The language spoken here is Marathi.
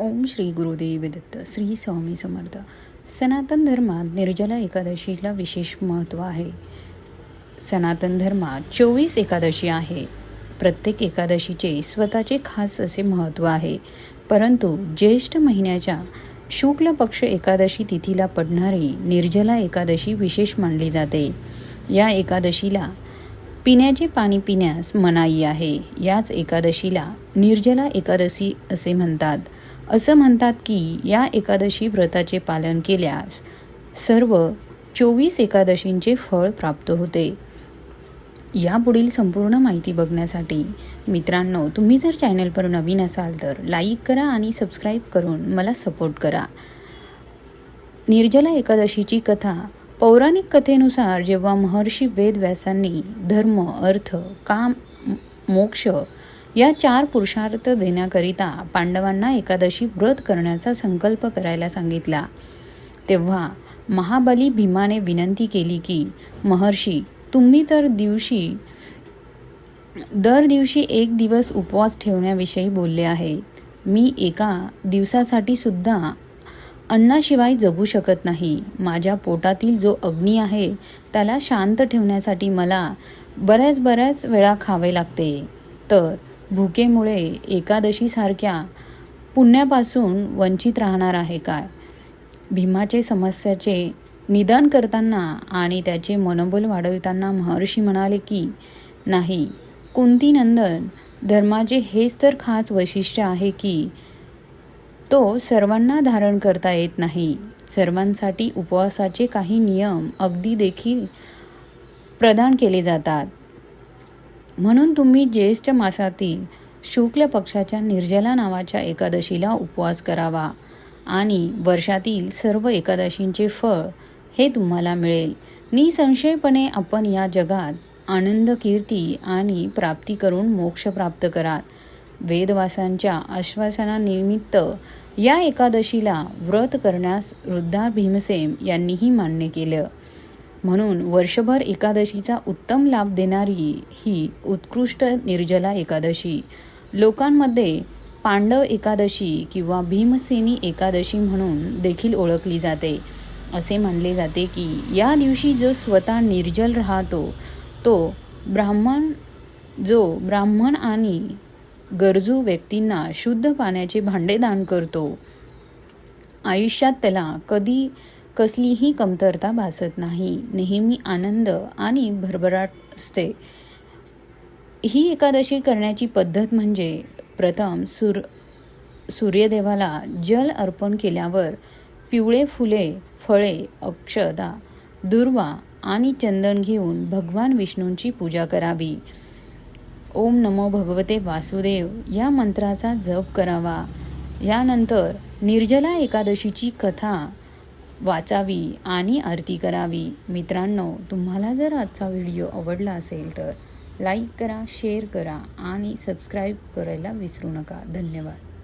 ओम श्री गुरुदेव दत्त श्री स्वामी समर्थ. सनातन धर्मात निर्जला एकादशीला विशेष महत्त्व आहे. सनातन धर्मात चोवीस एकादशी आहे. प्रत्येक एकादशीचे स्वतःचे खास असे महत्त्व आहे. परंतु ज्येष्ठ महिन्याच्या शुक्ल पक्ष एकादशी तिथीला पडणारी निर्जला एकादशी विशेष मानली जाते. या एकादशीला पिण्याचे पाणी पिण्यास मनाई आहे. याच एकादशीला निर्जला एकादशी असे म्हणतात. असं म्हणतात की या एकादशी व्रताचे पालन केल्यास सर्व चोवीस एकादशींचे फळ प्राप्त होते. यापुढील संपूर्ण माहिती बघण्यासाठी मित्रांनो तुम्ही जर चॅनलवर नवीन असाल तर लाईक करा आणि सबस्क्राईब करून मला सपोर्ट करा. निर्जला एकादशीची कथा पौराणिक कथेनुसार जेव्हा महर्षी वेदव्यासांनी धर्म अर्थ काम मोक्ष या चार पुरुषार्थ देण्याकरिता पांडवांना एकादशी व्रत करण्याचा संकल्प करायला सांगितला. तेव्हा महाबली भीमाने विनंती केली की महर्षी तुम्ही तर दिवशी दर दिवशी एक दिवस उपवास ठेवण्याविषयी बोलले आहे. मी एका दिवसासाठी सुद्धा अन्नाशिवाय जगू शकत नाही. माझ्या पोटातील जो अग्नी आहे त्याला शांत ठेवण्यासाठी मला बऱ्याच बऱ्याच वेळा खावे लागते. तर भुकेमुळे एकादशीसारख्या पुण्यापासून वंचित राहणार आहे काय? भीमाचे समस्याचे निदान करताना आणि त्याचे मनोबल वाढविताना महर्षी म्हणाले की नाही कुंती नंदन धर्माचे हेच तर खास वैशिष्ट्य आहे की तो सर्वांना धारण करता येत नाही. सर्वांसाठी उपवासाचे काही नियम अगदी देखील प्रदान केले जातात. म्हणून तुम्ही ज्येष्ठ मासातील शुक्ल पक्षाच्या निर्जला नावाच्या एकादशीला उपवास करावा आणि वर्षातील सर्व एकादशींचे फळ हे तुम्हाला मिळेल. निसंशयपणे आपण या जगात आनंद कीर्ती आणि प्राप्ती करून मोक्ष प्राप्त कराल. वेदवासांच्या आश्वासनानिमित्त या एकादशीला व्रत करण्यास वृद्धा भीमसेन यांनीही मान्य केलं. म्हणून वर्षभर एकादशीचा उत्तम लाभ देणारी ही उत्कृष्ट निर्जला एकादशी. लोकांमध्ये पांडव एकादशी किंवा भीमसेनी एकादशी म्हणून देखील ओळखली जाते. असे मानले जाते की या दिवशी जो स्वतः निर्जल राहतो तो ब्राह्मण जो ब्राह्मण आणि गरजू व्यक्तींना शुद्ध पाण्याचे भांडे दान करतो. आयुष्यात त्याला कधी कसलीही कमतरता भासत नाही. नेहमी आनंद आणि भरभराट असते. ही एकादशी करण्याची पद्धत म्हणजे प्रथम सूर सूर्यदेवाला जल अर्पण केल्यावर पिवळे फुले फळे अक्षदा दुर्वा आणि चंदन घेऊन भगवान विष्णूंची पूजा करावी. ओम नमो भगवते वासुदेव. या मंत्राचा जप करावा. यानंतर निर्जला एकादशीची कथा वाचावी आणि आरती करावी. मित्रांनो तुम्हाला जर आजचा व्हिडिओ आवडला असेल तर लाईक करा शेअर करा आणि सबस्क्राईब करायला विसरू नका. धन्यवाद.